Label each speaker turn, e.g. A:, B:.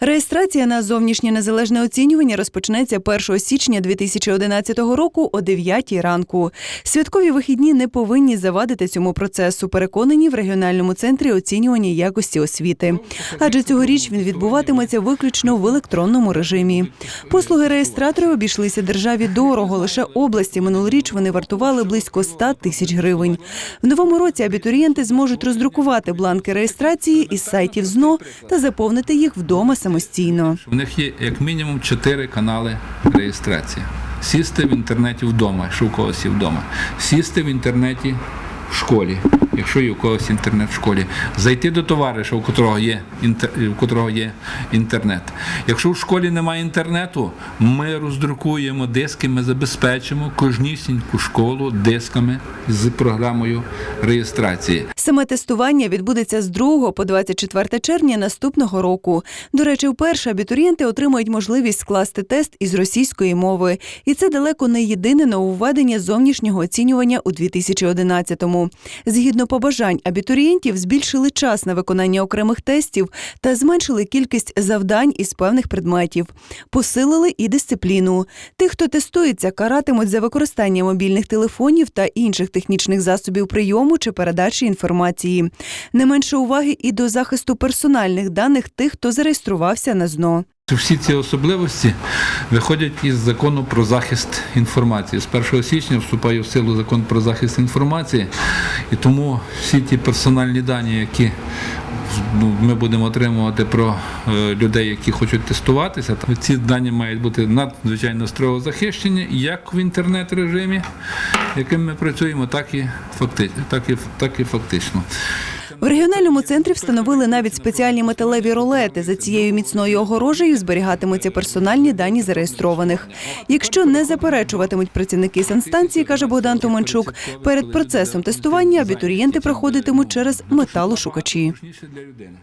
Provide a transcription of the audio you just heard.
A: Реєстрація на зовнішнє незалежне оцінювання розпочнеться 1 січня 2011 року о 9 ранку. Святкові вихідні не повинні завадити цьому процесу. Переконані в регіональному центрі оцінювання якості освіти. Адже цьогоріч він відбуватиметься виключно в електронному режимі. Послуги реєстратора обійшлися державі дорого. Лише області минулоріч вони вартували близько 100 тисяч гривень. В новому році абітурієнти зможуть роздрукувати бланки реєстрації із сайтів ЗНО та заповнити їх вдома самостійно.
B: У них є як мінімум чотири канали реєстрації. Сісти в інтернеті вдома, що у когось є вдома. Сісти в інтернеті в школі, якщо є у когось інтернет в школі. Зайти до товариша, у котрого є, у котрого є інтернет. Якщо в школі немає інтернету, ми роздрукуємо диски, ми забезпечимо кожнісіньку школу дисками з програмою реєстрації.
A: Саме тестування відбудеться з 2 по 24 червня наступного року. До речі, вперше абітурієнти отримають можливість скласти тест із російської мови, і це далеко не єдине нововведення зовнішнього оцінювання у 2011-му. Згідно побажань абітурієнтів, збільшили час на виконання окремих тестів та зменшили кількість завдань із певних предметів, посилили і дисципліну. Тих, хто тестується, каратимуть за використання мобільних телефонів та інших технічних засобів прийому чи передачі інформації. Не менше уваги і до захисту персональних даних тих, хто зареєструвався на ЗНО.
B: Всі ці особливості виходять із закону про захист інформації. З 1 січня вступає в силу закон про захист інформації, і тому всі ті персональні дані, які ну, ми будемо отримувати про е, людей, які хочуть тестуватися, ці дані мають бути надзвичайно строго захищені, як в інтернет-режимі, яким ми працюємо, так і фактично.
A: В регіональному центрі встановили навіть спеціальні металеві ролети. За цією міцною огорожею зберігатимуться персональні дані зареєстрованих. Якщо не заперечуватимуть працівники санстанції, каже Богдан Томанчук, перед процесом тестування абітурієнти проходитимуть через металошукачі.